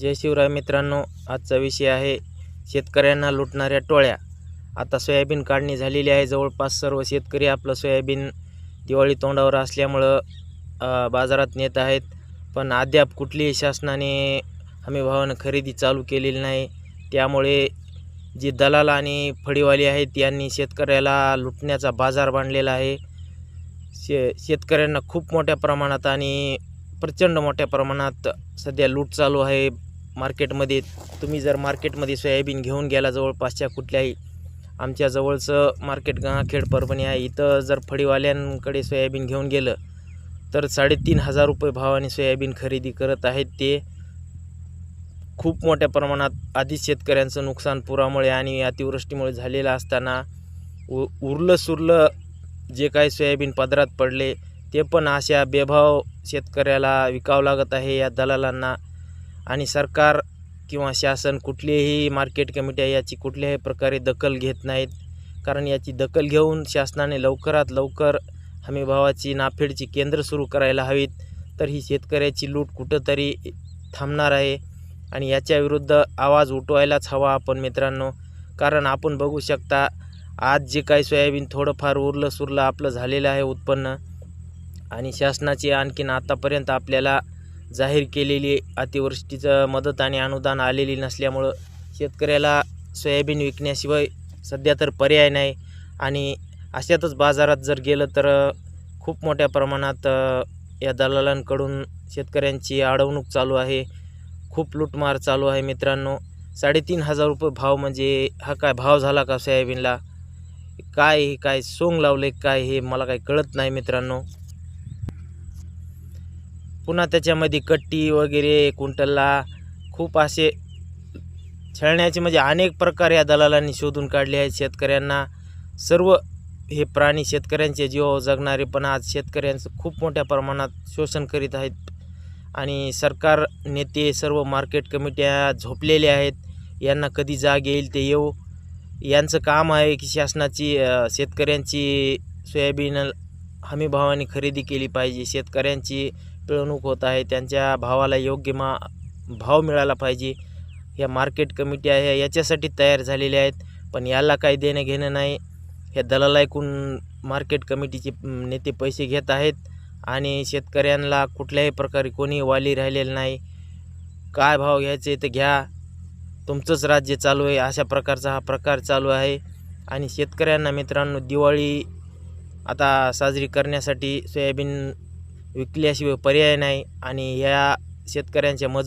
जय शिवराय मित्रांनो आजचा विषय आहे शेतकऱ्यांना लुटणाऱ्या टोळ्या. आता सोयाबीन काढणी झालेली आहे. जवळपास सर्व शेतकरी आपलं सोयाबीन दिवाळी तोंडावर असल्यामुळं बाजारात नेत आहेत. पण अद्याप कुठलीही शासनाने हमीभावानं खरेदी चालू केलेली नाही. त्यामुळे जी दलाल आणि फळीवाली आहेत यांनी शेतकऱ्याला लुटण्याचा बाजार बांधलेला आहे. शे शेतकऱ्यांना खूप मोठ्या प्रमाणात आणि प्रचंड मोठ्या प्रमाणात सध्या लूट चालू आहे. मार्केटमध्ये तुम्ही जर मार्केटमध्ये सोयाबीन घेऊन गेला जवळपासच्या कुठल्याही आमच्या जवळचं मार्केट गंगाखेड परभणी आहे इथं जर फळीवाल्यांकडे सोयाबीन घेऊन गेलं तर साडेतीन हजार रुपये भावाने सोयाबीन खरेदी करत आहेत ते. खूप मोठ्या प्रमाणात आधीच शेतकऱ्यांचं नुकसान पुरामुळे आणि अतिवृष्टीमुळे झालेलं असताना उ उरलं सुरलं जे काही सोयाबीन पदरात पडले ते पण अशा बेभाव शेतकऱ्याला विकावं लागत आहे या दलालांना. आणि सरकार किंवा शासन कुठलीही मार्केट कमिट्या याची कुठल्याही प्रकारे दखल घेत नाहीत. कारण याची दखल घेऊन शासनाने लवकरात लवकर हमीभावाची नाफेडची केंद्र सुरू करायला हवीत. तर ही शेतकऱ्याची लूट कुठंतरी थांबणार आहे आणि याच्या विरुद्ध आवाज उठवायलाच हवा आपण मित्रांनो. कारण आपण बघू शकता आज जे काही सोयाबीन थोडंफार उरलं सुरलं आपलं झालेलं आहे उत्पन्न. आणि शासनाची आणखीन आतापर्यंत आपल्याला जाहीर केलेली अतिवृष्टीचं मदत आणि अनुदान आलेली नसल्यामुळं शेतकऱ्याला सोयाबीन विकण्याशिवाय सध्या तर पर्याय नाही. आणि अशातच बाजारात जर गेलं तर खूप मोठ्या प्रमाणात या दलालांकडून शेतकऱ्यांची अडवणूक चालू आहे. खूप लूटमार चालू आहे मित्रांनो. साडेतीन हजार रुपये भाव म्हणजे हा काय भाव झाला का सोयाबीनला? काय हे काय सोंग लावले काय हे मला काही कळत नाही मित्रांनो. पुन्हा त्याच्यामध्ये कट्टी वगैरे कुंटलला खूप असे छळण्याचे म्हणजे अनेक प्रकार या दलालांनी शोधून काढले आहेत. शेतकऱ्यांना सर्व हे प्राणी शेतकऱ्यांचे जीवावर जगणारे पण आज शेतकऱ्यांचं खूप मोठ्या प्रमाणात शोषण करीत आहेत. आणि सरकार नेते सर्व मार्केट कमिट्या झोपलेल्या आहेत. यांना कधी जाग येईल ते येऊ. यांचं काम आहे की शासनाची शेतकऱ्यांची सोयाबीन हमीभावाने खरेदी केली पाहिजे. शेतकऱ्यांची पिळवणूक होत आहे. त्यांच्या भावाला योग्य मा भाव मिळाला पाहिजे. या मार्केट कमिटी आहे याच्यासाठी तयार झालेल्या आहेत. पण याला काही देणं घेणं नाही. ह्या दलाला ऐकून मार्केट कमिटीचे नेते पैसे घेत आहेत. आणि शेतकऱ्यांना कुठल्याही प्रकारे कोणी वाली राहिलेलं नाही. काय भाव घ्यायचे ते घ्या. तुमचंच राज्य चालू आहे. अशा प्रकारचा हा प्रकार चालू आहे. आणि शेतकऱ्यांना मित्रांनो दिवाळी आता साजरी करण्यासाठी सोयाबीन विकल्याशिवाय पर्याय नाही आणि या शेतकऱ्यांच्या मजबूत